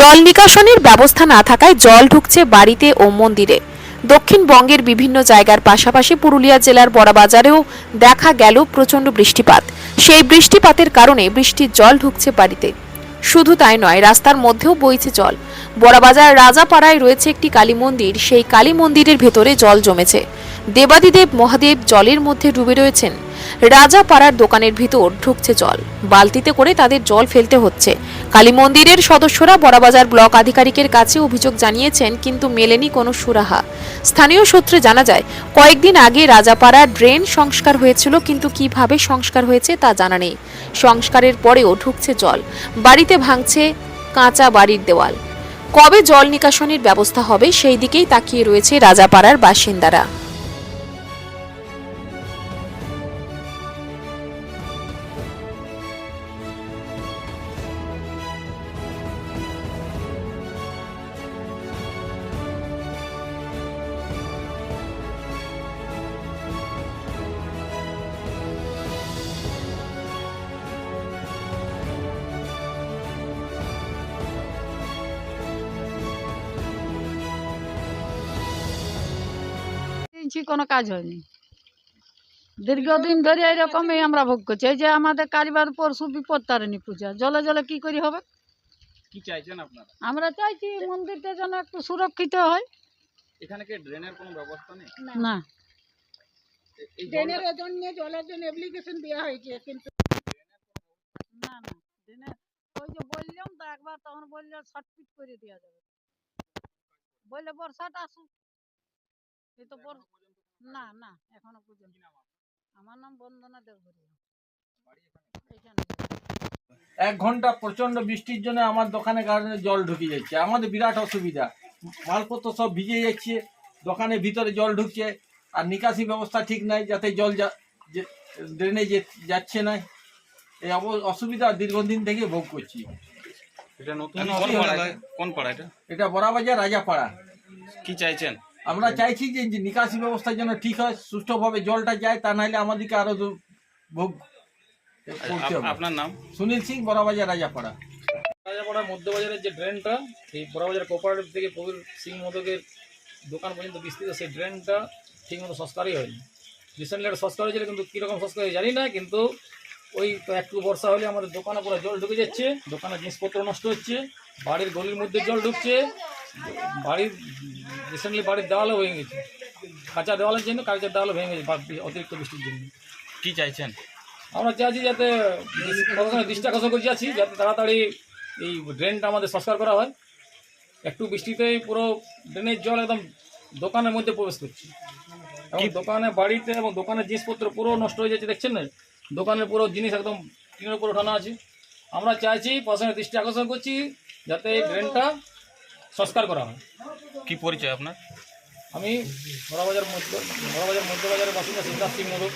জল নিকাশনের ব্যবস্থা না থাকায় জল ঢুকছে বাড়িতে ও মন্দিরে। দক্ষিণবঙ্গের বিভিন্ন জায়গার পাশাপাশি পুরুলিয়া জেলার বড়বাজারেও দেখা গেল প্রচণ্ড বৃষ্টিপাত। সেই বৃষ্টিপাতের কারণে বৃষ্টির জল ঢুকছে বাড়িতে। শুধু তাই নয়, রাস্তার মধ্যেও বইছে জল। বড়বাজার রাজাপাড়ায় রয়েছে একটি কালী মন্দির। সেই কালী মন্দিরের ভেতরে জল জমেছে। দেবাদিদেব মহাদেব জলের মধ্যে ডুবে রয়েছেন। রাজাপাড়ার দোকানের ভিতর ঢুকছে জল। বালতিতে করে তাদের জল ফেলতে হচ্ছে। কালী মন্দিরের সদস্যরা বড়াবাজার ব্লক আধিকারিকের কাছে অভিযোগ জানিয়েছেন, কিন্তু মেলেনি কোনো সুরাহা। স্থানীয় সূত্রে জানা যায়, কয়েকদিন আগে রাজাপাড়া ড্রেন সংস্কার হয়েছিল, কিন্তু কীভাবে সংস্কার হয়েছে তা জানা নেই। সংস্কারের পরেও ঢুকছে জল। বাড়িতে ভাঙছে কাঁচা বাড়ির দেওয়াল। কবে জল নিকাশনের ব্যবস্থা হবে, সেই দিকেই তাকিয়ে রয়েছে রাজাপাড়ার বাসিন্দারা। ইঞ্চি কোনো কাজ হয়নি। দীর্ঘদিন ধরে এরকমই আমরা ভোগ করছি। এই যে আমাদের কালীবার পরশু বিপদ তারিণী পূজা জলে জলে কি করি হবে? কি চাইছেন আপনারা? আমরা চাইছি মন্দিরটা যেন একটু সুরক্ষিত হয়। এখানে কি ড্রেনের কোনো ব্যবস্থা নেই? না। ড্রেনের জন্য জলের জন্য অ্যাপ্লিকেশন দেওয়া হয়েছে কিন্তু না না। দিনে ওই যে বললাম তো একবার তখন বললে ফিট করে দেওয়া যাবে। বললে বর্ষাটা আসুক। তো না না এখনও পর্যন্ত। আমার নাম বন্দনা দেবঘরিয়া এক ঘণ্টা প্রচণ্ড বৃষ্টির জন্য আমার দোকানে কারণে জল ঢুকে যাচ্ছে। আমাদের বিরাট অসুবিধা। মালপত্র সব ভিজে যাচ্ছে দোকানের ভিতরে জল ঢুকছে আর নিকাশি ব্যবস্থা ঠিক নাই যাতে জল যে ড্রেনে যাচ্ছে না। এই অব- অসুবিধা দীর্ঘদিন থেকে ভোগ করছি। এটা নতুন? কোন পাড়া এটা? এটা বড়াবাজার রাজাপাড়া। কি চাইছেন? আমরা চাইছি যে নিকাশি ব্যবস্থা যেন ঠিক হয় সুষ্ঠুভাবে জলটা যায় তা নাহলে আমাদেরকে আরও ভোগ আপনার নাম? সুনীল সিং বড়বাজার রাজাপাড়া। রাজাপাড়া মধ্যবাজারের যে ড্রেনটা এই বড়বাজার কোপারেটিভ থেকে প্রবীর সিং মোদকের দোকান পর্যন্ত বিস্তৃত সেই ড্রেনটা ঠিকমতো সংস্কারই হয়নি। রিসেন্টলি একটা সংস্কার হয়েছিল কিন্তু কীরকম সংস্কার জানি না কিন্তু ওই তো একটু বর্ষা হলে আমাদের দোকানে পুরো জল ঢুকে যাচ্ছে দোকানের জিনিসপত্র নষ্ট হচ্ছে বাড়ির গলির মধ্যে জল ঢুকছে বাড়ির রিসেন্টলি বাড়ির দেওয়ালও ভেঙে গেছে। কাঁচা দেওয়ালের জন্য কাঁচা দেওয়ালও ভেঙে গেছে অতিরিক্ত বৃষ্টির জন্য। কি চাইছেন? আমরা চাইছি যাতে প্রশাসনের দৃষ্টি আকর্ষণ করছি আছি যাতে তাড়াতাড়ি এই ড্রেনটা আমাদের সংস্কার করা হয়। একটু বৃষ্টিতেই পুরো ড্রেনের জল একদম দোকানের মধ্যে প্রবেশ করছে। এবং দোকানে বাড়িতে এবং দোকানের জিনিসপত্র পুরো নষ্ট হয়ে যাচ্ছে দেখছেন না? দোকানের পুরো জিনিস একদম টিনের উপর ওঠানো আছে। আমরা চাইছি প্রশাসনের দৃষ্টি আকর্ষণ করছি যাতে এই ড্রেনটা সংস্কার করা হয়। কি পরিচয় আপনার? আমি বড়বাজার মধ্য বড়বাজার মধ্যবাজারের বাসিন্দা সিদ্ধার্থ সিং মোদক